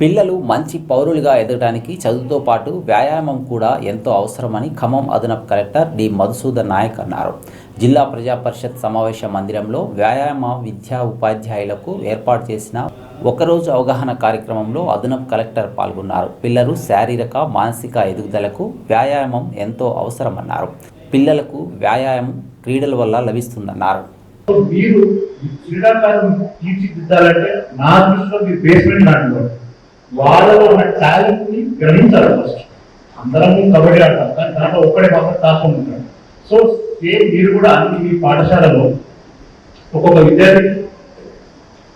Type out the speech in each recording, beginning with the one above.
పిల్లలు మంచి పౌరులుగా ఎదగడానికి చదువుతో పాటు వ్యాయామం కూడా ఎంతో అవసరమని ఖమ్మం అదనపు కలెక్టర్ డి. మధుసూదన్ నాయక్ అన్నారు. జిల్లా ప్రజా పరిషత్ సమావేశ మందిరంలో వ్యాయామ విద్యా ఉపాధ్యాయులకు ఏర్పాటు చేసిన ఒకరోజు అవగాహన కార్యక్రమంలో అదనపు కలెక్టర్ పాల్గొన్నారు. పిల్లలు శారీరక మానసిక ఎదుగుదలకు వ్యాయామం ఎంతో అవసరమన్నారు. పిల్లలకు వ్యాయామం క్రీడల వల్ల లభిస్తుందన్నారు. మీరు క్రీడాకారులు తీర్చిదిద్దాలంటే నా దృష్టిలో మీరు బేస్మెంట్ లాంటి వాళ్ళలో ఉన్న టాలెంట్ని గ్రహించాలి ఫస్ట్ అందరం కబడ్డీ ఆడతాం కానీ దాంట్లో ఒక్కడే మాత్రం టాప్ ఉంటాడు. సో సేమ్ మీరు కూడా అన్ని మీ పాఠశాలలో ఒక్కొక్క విద్యార్థి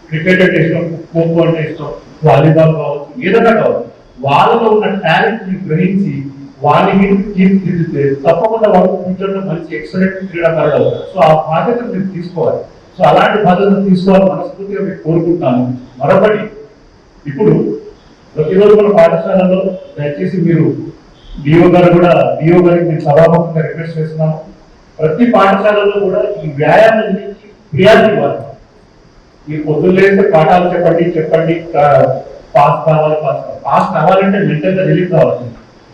క్రికెట్ అంటే ఇష్టం ఖోఖో అంటే ఇష్టం వాలీబాల్ కావచ్చు ఏదైనా కావచ్చు వాళ్ళలో ఉన్న టాలెంట్ని గ్రహించి వాళ్ళని తీర్చిదిద్దితే తప్పకుండా వాళ్ళు ఫ్యూచర్లో మంచి ఎక్సలెంట్ క్రీడాకారులు అవుతారు. సో ఆ బాధ్యత మీరు తీసుకోవాలి. సో అలాంటి బాధ్యత తీసుకోవాలని మనస్ఫూర్తిగా మీకు కోరుకుంటాను మరొకటి ఇప్పుడు ప్రతిరోజు మన పాఠశాలలో దయచేసి మీరు డిఓ గారు కూడా డిఓ గారికి నేను సభాముఖంగా రిక్వెస్ట్ చేస్తున్నాను ప్రతి పాఠశాలలో కూడా ఈ వ్యాయామం గురించి ఫిర్యాదు ఇవ్వాలి. మీరు పొద్దున్న లేస్తే పాఠాలు చెప్పండి చెప్పండి పాస్ కావాలి పాస్ కావాలి. పాస్ కావాలంటే మెంటల్గా రిలీఫ్ కావాలి.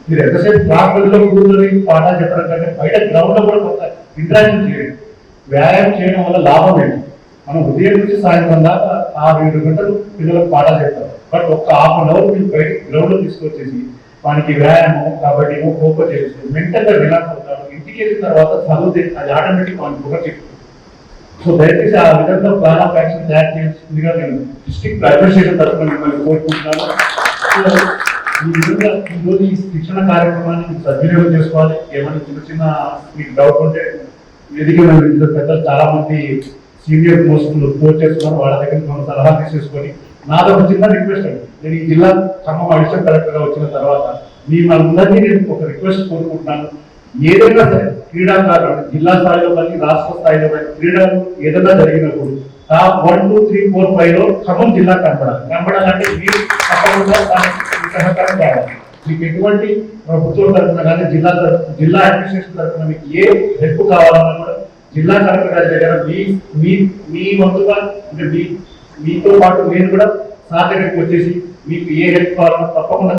మీరు ఎంతసేపు క్లాస్ కూర్చొని పాఠాలు చెప్పడం కంటే బయట గ్రౌండ్లో కూడా కొంత ఇంటరాక్షన్ చేయండి. వ్యాయామం చేయడం వల్ల లాభం ఏంటి? మనం ఉదయం నుంచి సాయంత్రం దాకా ఆరు ఏడు గంటలు పిల్లలకు పాఠాలు చెప్తారు బట్ ఒక్క హాఫ్ అన్ అవర్ మీరు బయట గ్రౌండ్లో తీసుకొచ్చేసి వానికి వ్యాయామం కాబట్టి ఖోఖో చేసి మెంటల్గా రిలాక్స్ అవుతారు. ఇంటికి వెళ్ళిన తర్వాత చదివితే అది ఆటోమేటిక్ వానికి ఒక చెప్తుంది సో దయచేసి ఆ విధంగా ప్లాన్ ఆఫ్ యాక్షన్ తయారు చేసిందిగా నేను డిస్ట్రిక్ట్ అడ్మినిస్ట్రేషన్ తరఫున మిమ్మల్ని కోరుకుంటున్నాను. ఈ విధంగా ఈరోజు ఈ శిక్షణ కార్యక్రమాన్ని సద్వినియోగం చేసుకోవాలి. ఏమైనా చిన్న చిన్న మీకు డౌట్ ఉంటే ఎదిగిన పెద్దలు చాలా మంది సీనియర్ పోస్టులు పోస్ట్ చేస్తున్నారు వాళ్ళ దగ్గర మనం సలహా తీసేసుకొని నాది ఒక చిన్న రిక్వెస్ట్ అండి. నేను ఈ జిల్లా ఖమ్మం అడిషనల్ కలెక్టర్గా వచ్చిన తర్వాత మీ మనందరినీ నేను ఒక రిక్వెస్ట్ కోరుకుంటున్నాను. ఏదైనా సరే క్రీడాకారులు జిల్లా స్థాయిలో కానీ రాష్ట్ర స్థాయిలో కానీ క్రీడలు ఏదైనా జరిగినప్పుడు top one two three four ఫైవ్లో ఖమ్మం జిల్లా కనపడాలి. కనపడాలంటే మీరు తప్పకుండా సహకారం కావాలి. మీకు ఎటువంటి ప్రభుత్వం తరఫున కానీ జిల్లా జిల్లా అడ్మినిస్ట్రేషన్ తరఫున మీకు ఏ హెల్ప్ కావాలన్నా కూడా జిల్లా కలెక్టర్ గారి దగ్గర మీ మీ మీ వంతుగా అంటే మీ మీతో పాటు నేను కూడా సార్ దగ్గరికి వచ్చేసి మీకు ఏ హెల్ప్ కావాలన్నా తప్పకుండా